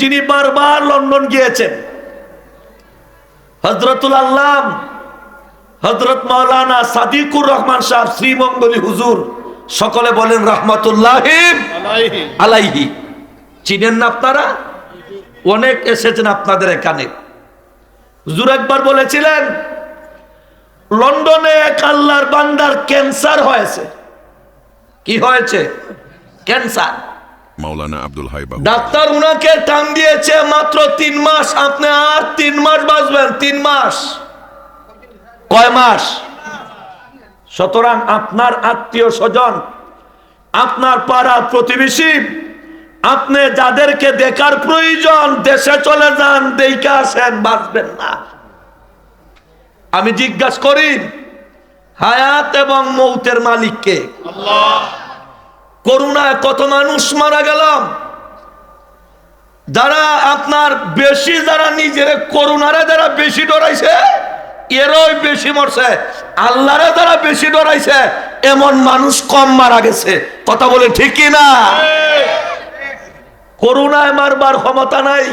যিনি বারবার লন্ডন গিয়েছেন হজরতুল আল্লাহ হজরত মাওলানা সাদিকুর রহমান সাহেব শ্রীমঙ্গলী হুজুর সকলে বলেন রহমতুল্লাহ আলাইহি। চিনেন না আপনারা? অনেক এসেছেন আপনাদের এখানে। হুজুর একবার বলেছিলেন লন্ডনে এক আল্লাহর বান্দার ক্যান্সার হয়েছে। কি হয়েছে? ক্যান্সার। মাওলানা আব্দুল হাই বাবু। ডাক্তার উনাকে টান দিয়েছে মাত্র তিন মাস। আপনি আর তিন মাস বাঁচবেন তিন মাস। কয় মাস? সুতরাং আপনার আত্মীয় স্বজন আপনার পাড়া প্রতিবেশী আপনি যাদেরকে দেখার প্রয়োজন দেশে চলে যান দেখে আসেন বাঁচবেন না। আমি জিজ্ঞাসা করি হায়াত এবং মৌতের মালিককে? করুণায় কত মানুষ মারা গেলাম। যারা আপনার বেশি, যারা নিজের করুণারে যারা বেশি ডরাইছে, এরই বেশি মরছে। আল্লাহরে যারা বেশি ডরাইছে, এমন মানুষ কম মারা গেছে। কথা বলে ঠিক না? করুণায় মারবার ক্ষমতা নাই।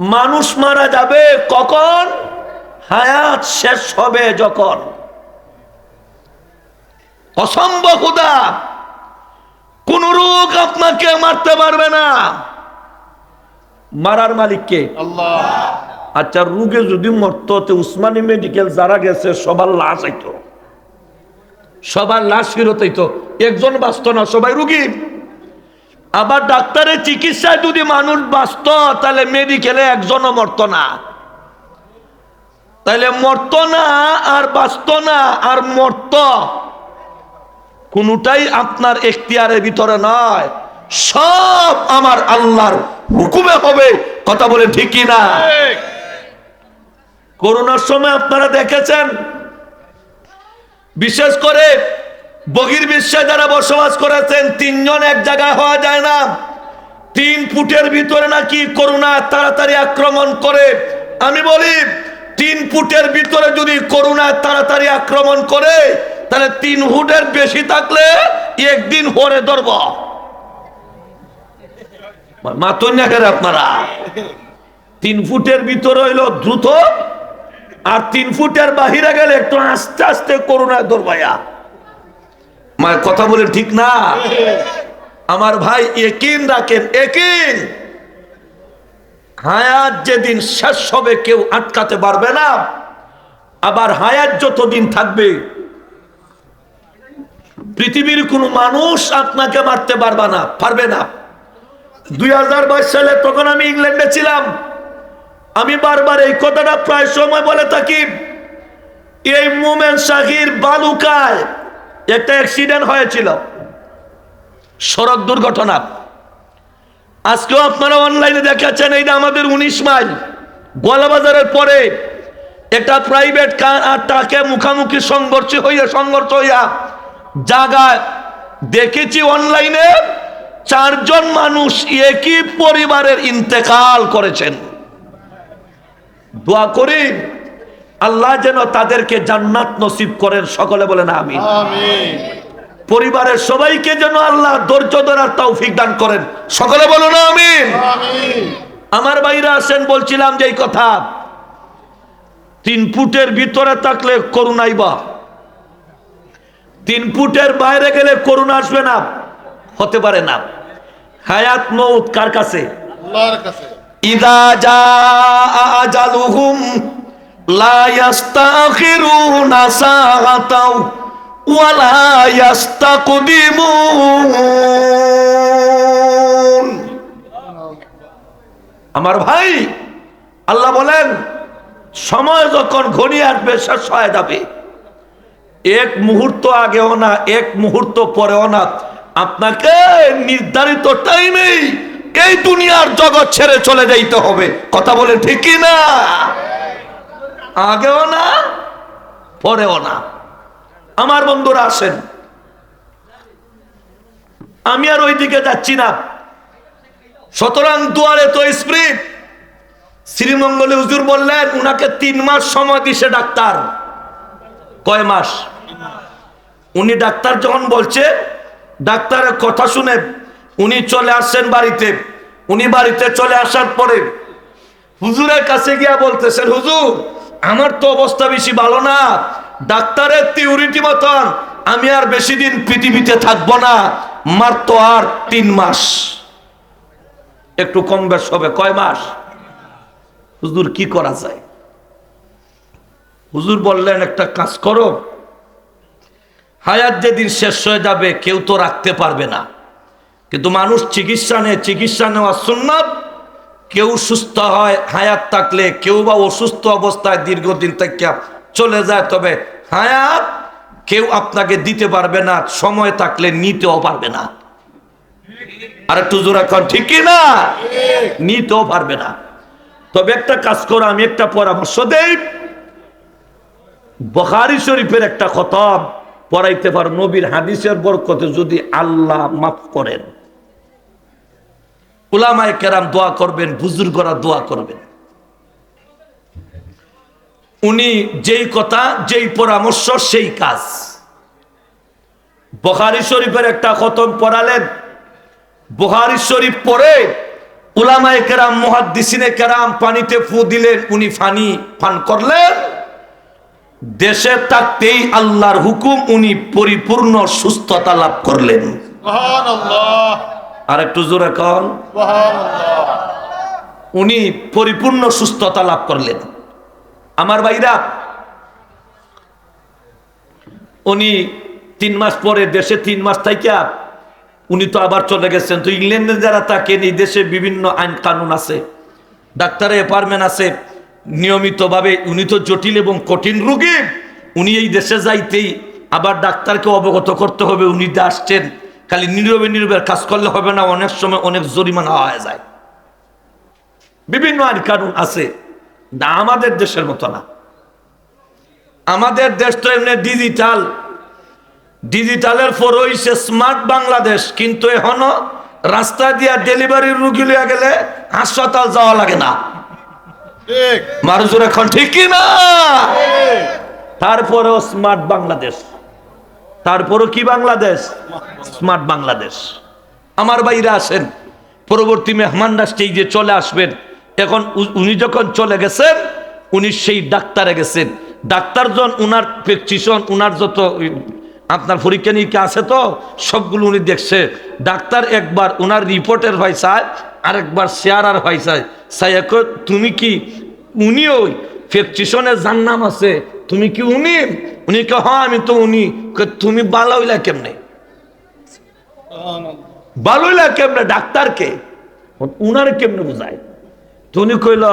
মানুষ মারা যাবে কখন? হায়াত শেষ হবে যখন। অসম্ভব হুদা কোন রোগ আপনাকে মারতে পারবে না। মারার মালিককে? আচ্ছা রোগে যদি মরত উসমানী মেডিকেল যারা গেছে সবার লাশ আইতো সবার লাশ ফেরত আইতো একজন বাঁচত না সবাই রুগী। আবার ডাক্তারের চিকিৎসায় যদি মানুষ বাঁচত তাহলে মেডিকেলে একজনও মরত না। তাহলে মরত না আর বাঁচত না আর মরত। কোনটাই আপনার এখতিয়ারের ভিতরে নয়। সব আমার আল্লাহর হুকুমে হবে। কথা বলে ঠিকই না? করোনার সময় আপনারা দেখেছেন বিশেষ করে বগির বিশ্বে যারা বসবাস করেছেন তিনজন এক জায়গায় হওয়া যায় না। তিন ফুটের ভিতরে নাকি করোনা তাড়াতাড়ি আক্রমণ করে। আমি বলি তিন ফুটের ভিতরে যদি করোনা তাড়াতাড়ি আক্রমণ করে তাহলে তিন ফুটের বেশি থাকলে একদিন পরে ধরব। মাতুন দেখেন আপনারা। তিন ফুটের ভিতরে হইল দ্রুত, আর তিন ফুটের বাহিরে গেলে একটু আস্তে আস্তে করোনায় ধরবাইয়া মায়ের কথা বলে ঠিক না? আমার ভাই একিন রাখেন, একিন! হায়াত যেদিন শেষ হবে কেউ আটকাতে পারবে না, আবার হায়াত যতদিন থাকবে পৃথিবীর কোনো মানুষ আপনাকে মারতে পারবে না পারবে না। দুই হাজার বাইশ সালে তখন আমি ইংল্যান্ডে ছিলাম। আমি বারবার এই কথাটা প্রায় সময় বলে থাকি। এই মোমেন শাহির বালুকায় একটা অ্যাক্সিডেন্ট হয়েছিল। সড়ক দুর্ঘটনা। আজকেও আপনারা অনলাইনে দেখাচ্ছেন এইটা আমাদের উনিশ মাইল গোয়ালাবাজারের পরে একটা প্রাইভেট কার, আর তাকে মুখামুখি সংঘর্ষ হইয়া সংঘর্ষ হইয়া জায়গায় দেখেছি অনলাইনে চারজন মানুষ একই পরিবারের ইন্তেকাল করেছেন। দোয়া করি আল্লাহ যেন তাদেরকে জান্নাত নসিব করেন সকলে বলেন আমি পরিবারের সবাইকে যেন আল্লাহ ধৈর্য ধরার তৌফিক দান করেন সকলে বলুন আমিন। আমার বাইরে আসেন বলছিলাম যে এই কথা তিন ফুটের ভিতরে থাকলে করুণাই বা। তিন ফুটের বাইরে গেলে করুণা আসবে না হতে পারে না। হায়াত মৌত কার কাছে? ইদা আজালুহুম লা ইয়াস্তাখিরুনা সাআতাও ওয়া লা ইয়াস্তাকদিমুন। আমার ভাই আল্লাহ বলেন সময় যখন ঘনিয়ে আসবে শেষ হয়ে যাবে। এক মুহূর্ত আগেও না, এক মুহূর্ত পরেও না। আপনাকে নির্ধারিত টাইমেই এই দুনিয়ার জগৎ ছেড়ে চলে যাইতে হবে। কথা বলে ঠিকই না? আগেও না, পরেও না। আমার বন্ধুরা আসেন। আমি আর ওই দিকে যাচ্ছি না। সুতরাং দুয়ারে তো স্প্রিট শ্রীমঙ্গলে হুজুর বললেন, উনাকে তিন মাস সময় দিছে ডাক্তার। কয় মাস? উনি ডাক্তার যখন বলছে, ডাক্তারের কথা শুনে উনি চলে আসছেন বাড়িতে। উনি বাড়িতে চলে আসার পরে হুজুরের কাছে গিয়া বলতেছেন, হুজুর, আমার তো অবস্থা বেশি ভালো না। ডাক্তারের তিউরিটি মতন আমি আর বেশি দিন পৃথিবীতে থাকব না। মার তো আর তিন মাস। একটু কম বেশ হবে, কয় মাস? হুজুর, কি করা যায়? হুজুর বললেন, একটা কাজ করো হায়াত যেদিন শেষ হয়ে যাবে, কেউ তো রাখতে পারবে না। কিন্তু মানুষ চিকিৎসা নেয়, চিকিৎসা নেওয়া সুন্নত। কেউ সুস্থ হয়, হায়াত থাকলে কেউ বা অসুস্থ অবস্থায় দীর্ঘদিন থেকে চলে যায়। তবে হায়াত কেউ আপনাকে দিতে পারবে না, সময় থাকলে নিতেও পারবে না। আর একটু জোর এখন ঠিক না? নিতেও পারবে না। তবে একটা কাজ করো, আমি একটা পরামর্শ দেই। বখারি শরীফের একটা খতম। পড়াইতে পারো। নবীর হাদিসের বরকতে যদি আল্লাহ মাফ করেন। উলামায় কেরাম দোয়া করবেন, বুজুর্গরা দোয়া করবেন। উনি যেই কথা, যেই পরামর্শ, সেই কাজ। বখারি শরীফের একটা খতম পড়ালেন। বুহারি শরীফ পড়ে উলামায়ে কেরাম, মুহাদ্দিসিনে কেরাম পানিতে ফু দিলেন, উনি ফানি পান করলেন। দেশে থাকতেই আল্লাহর হুকুম উনি পরিপূর্ণ সুস্থতা লাভ করলেন। আর একটু জোরে কন। উনি পরিপূর্ণ সুস্থতা লাভ করলেন। আমার ভাইরা উনি তিন মাস পরে দেশে তিন মাস থাইকা উনি তো আবার চলে গেছেন। তো ইংল্যান্ডে যারা থাকেন এই দেশে বিভিন্ন আইন কানুন আছে ডাক্তারের অ্যাপার্টমেন্ট আছে। নিয়মিতভাবে, উনি তো জটিল এবং কঠিন রোগী। উনি এই দেশে যাইতেই আবার ডাক্তারকে অবগত করতে হবে, উনি যে আসছেন, খালি নীরবে নীরবে কাজ করলে হবে না, অনেক সময় অনেক জরিমানা হয়ে যায়। বিভিন্ন আইন কানুন আছে, না আমাদের দেশের মতো না। আমাদের দেশ তো এমনি ডিজিটাল ডিজিটালের পর হইছে স্মার্ট বাংলাদেশ, কিন্তু এখনও রাস্তা দিয়া ডেলিভারি রুগী লিয়া গেলে হাসপাতাল যাওয়া লাগে না। মানুষের এখন ঠিক না। তারপরেও স্মার্ট বাংলাদেশ। তারপরও কি বাংলাদেশ? স্মার্ট বাংলাদেশ। আমার বাইরে আসেন। পরবর্তী মেহমানরা স্টেজে চলে আসবেন। এখন উনি যখন চলে গেছেন উনি সেই ডাক্তারে গেছেন। ডাক্তারজন উনার প্রেসক্রিপশন উনার যত আপনার পরীক্ষা নিরীক্ষা আছে তো সবগুলো উনি দেখছে। ডাক্তার একবার উনার রিপোর্টের ভাই চায় আরেকবার শেয়ার আর ভাই চাই চাই তুমি কি উনি ওই ফেকচিশনের যার নাম আছে? তুমি কি উনি? উনি কে হ্যাঁ আমি তো উনি। তুমি বালাইলা কেমনে? বালাইলা কেমনে? ডাক্তারকে? উনার কেমনে বুঝায়? তো উনি কইল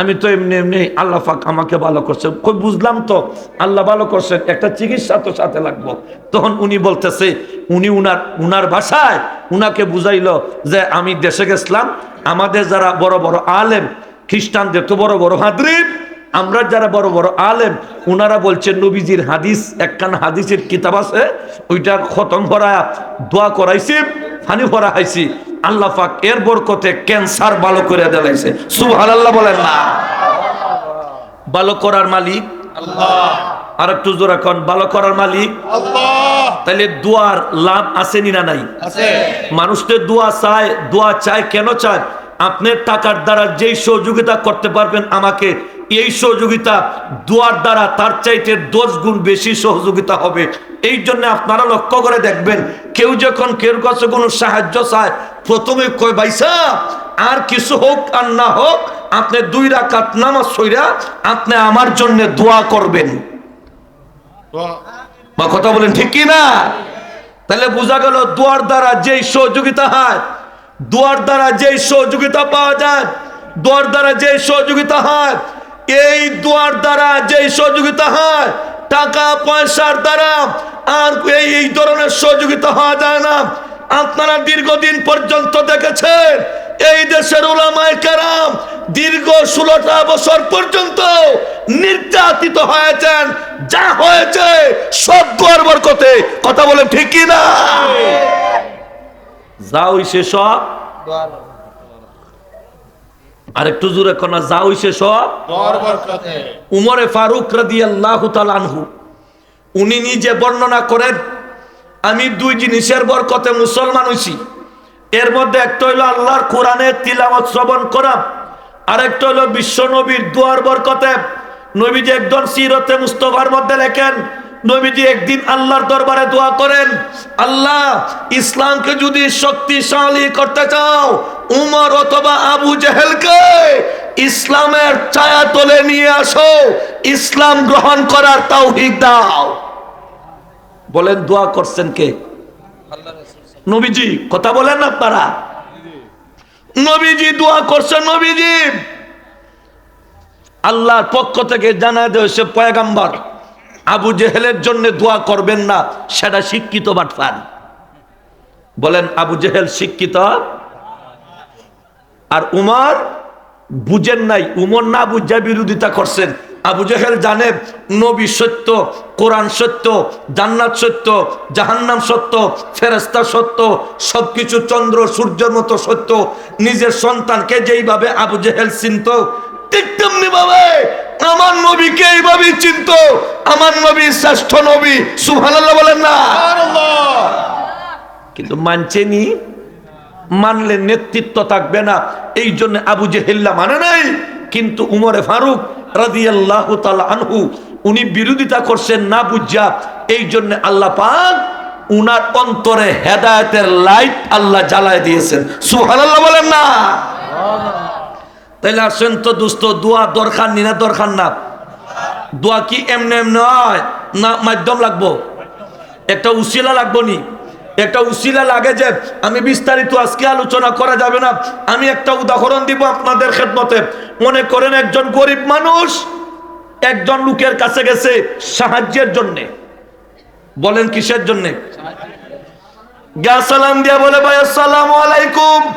আমি তো এমনি এমনি আল্লাহ পাক আমাকে ভালো করছে। কই বুঝলাম তো, আল্লাহ ভালো করছেন একটা চিকিৎসা তো সাথে লাগবো। তখন উনি বলতেছে, উনি উনার উনার ভাষায় উনাকে বুঝাইল যে আমি দেশে গেছিলাম, আমাদের যারা বড় বড় আলেম, খ্রিস্টানদের তো বড় বড় হাদরিব, আমরা যারা বড় বড় আলেম, উনারা বলছেন নবীজির হাদিস, একখান হাদিসের কিতাব আছে ওইটা খতম করা দোয়া করাইছি, ফানি ভরা হাইছি আল্লাহ পাক এর বরকতে ক্যান্সার ভালো করে দেলাইছে সুবহানাল্লাহ বলেন না। ভালো করার মালিক। আল্লাহ। আর একটু জোরে কন ভালো করার মালিক। আল্লাহ। তাহলে দোয়ার লাভ আসেনি না নাই? আছে। মানুষ তো দোয়া চায় দোয়া চায় কেন চায়? আপনার টাকার দ্বারা যেই সহযোগিতা করতে পারবেন আমাকে এই সহযোগিতা দোয়ার দ্বারা তার চাইতে দশ গুণ বেশি সহযোগিতা হবে। এই জন্য আপনারা লক্ষ্য করে দেখবেন, কেউ যখন কেউ কাছে কোনো সাহায্য চায়, প্রথমে কয় বাইসা আর কিছু হোক আর না হোক, আপনি দুই রাকাত নামাজ সইরা আপনি আমার জন্য দোয়া করবেন। বা কথা বলেন ঠিক না তাহলে বোঝা গেল দুয়ার দ্বারা যেই সহযোগিতা হয়, দুয়ার দ্বারা যেই সহযোগিতা পাওয়া যায়, দুয়ার দ্বারা যেই সহযোগিতা হয় এই দুয়ার দ্বারা যেই সহযোগিতা হয় টাকা পয়সার দ্বারা আর এই এই ধরনের সহযোগিতা হওয়া যায় না। আপনারা দীর্ঘদিন পর্যন্ত দেখেছেন এই দেশের ওলামায় কেরাম দীর্ঘ ষোলোটা বছর পর্যন্ত নির্যাতিত হয়েছেন। যা হয়েছে সব দুয়ার বরকতে। কথা বলে ঠিকই না যা সে সব। আর একটু জোরে কোনা যা হইছে সব। উমরে ফারুক রাদি আল্লাহ আনহু উনি নিজে বর্ণনা করেন আমি দুই জিনিসের বরকতে মুসলমান হইছি। এর মধ্যে একটা হইল আল্লাহর কোরআনের তিলাওয়াত শ্রবণ করা আরেকটা হলো বিশ্ব নবীর দুয়ার বরকতে। নবীজি একজন সিরতে মুস্তফার মধ্যে লেখেন নবীজি একদিন আল্লাহর দরবারে দোয়া করেন আল্লাহ ইসলামকে যদি শক্তিশালী করতে চাও উমর অথবা আবু জেহেলকে ইসলামের ছায়া তলে নিয়ে আসো, ইসলাম গ্রহণ করার তৌফিক দাও। বলেন, দোয়া করছেন কে? নবীজি, কথা বলেন আপনারা? নবীজি, দোয়া করছে নবীজি। আল্লাহর পক্ষ থেকে জানা দেওয়া পয়গাম্বার, আবু জেহেলের জন্য দোয়া করবেন না, সেটা শিক্ষিত বাটফান বলেন, আবু জেহেল শিক্ষিত আর উমার বুঝেন নাই উমর না বুঝা বিরোধিতা করছেন। আবু জেহেল জানে নবী সত্য কোরআন সত্য জান্নাত সত্য জাহান্নাম সত্য ফেরেস্তা সত্য সবকিছু চন্দ্র সূর্যের মতো সত্য। নিজের সন্তানকে যেইভাবে আবু জেহেল চিনত ঠিক তেমনি ভাবে আমার নবীকে এইভাবেই চিনত। আমার নবী শ্রেষ্ঠ নবী সুবহানাল্লাহ বলেন না। কিন্তু মানছে নি মানলে নেতৃত্ব থাকবে না। এই জন্য আবু জেহেল্লা মানে নাই, কিন্তু উমরে ফারুক রাদিয়াল্লাহ তাআলা আনহু, উনি বিরোধিতা করছেন না বুঝা, এই জন্য আল্লাহ পাক উনার অন্তরে হেদায়েতের লাইট আল্লাহ জ্বালায় দিয়েছেন। সুবহানাল্লাহ বলেন না। তাইলে আসেন তো দোস্ত, দোয়া দরকার নি না দরকার না? দোয়া কি এমনি এমনি হয় না মাধ্যম লাগবো? একটা উশিলা লাগবো নি? একটা উশিলা লাগে যে আমি বিস্তারিত আজকে আলোচনা করা যাবে না। আমি একটা উদাহরণ দিব আপনাদের খেদমতে। মনে করেন একজন গরিব মানুষ একজন লোকের কাছে গেছে সাহায্যের জন্যে। বলেন কিসের জন্যে? গা সালাম দিয়া বলে, ভাই, আসসালাম আলাইকুম।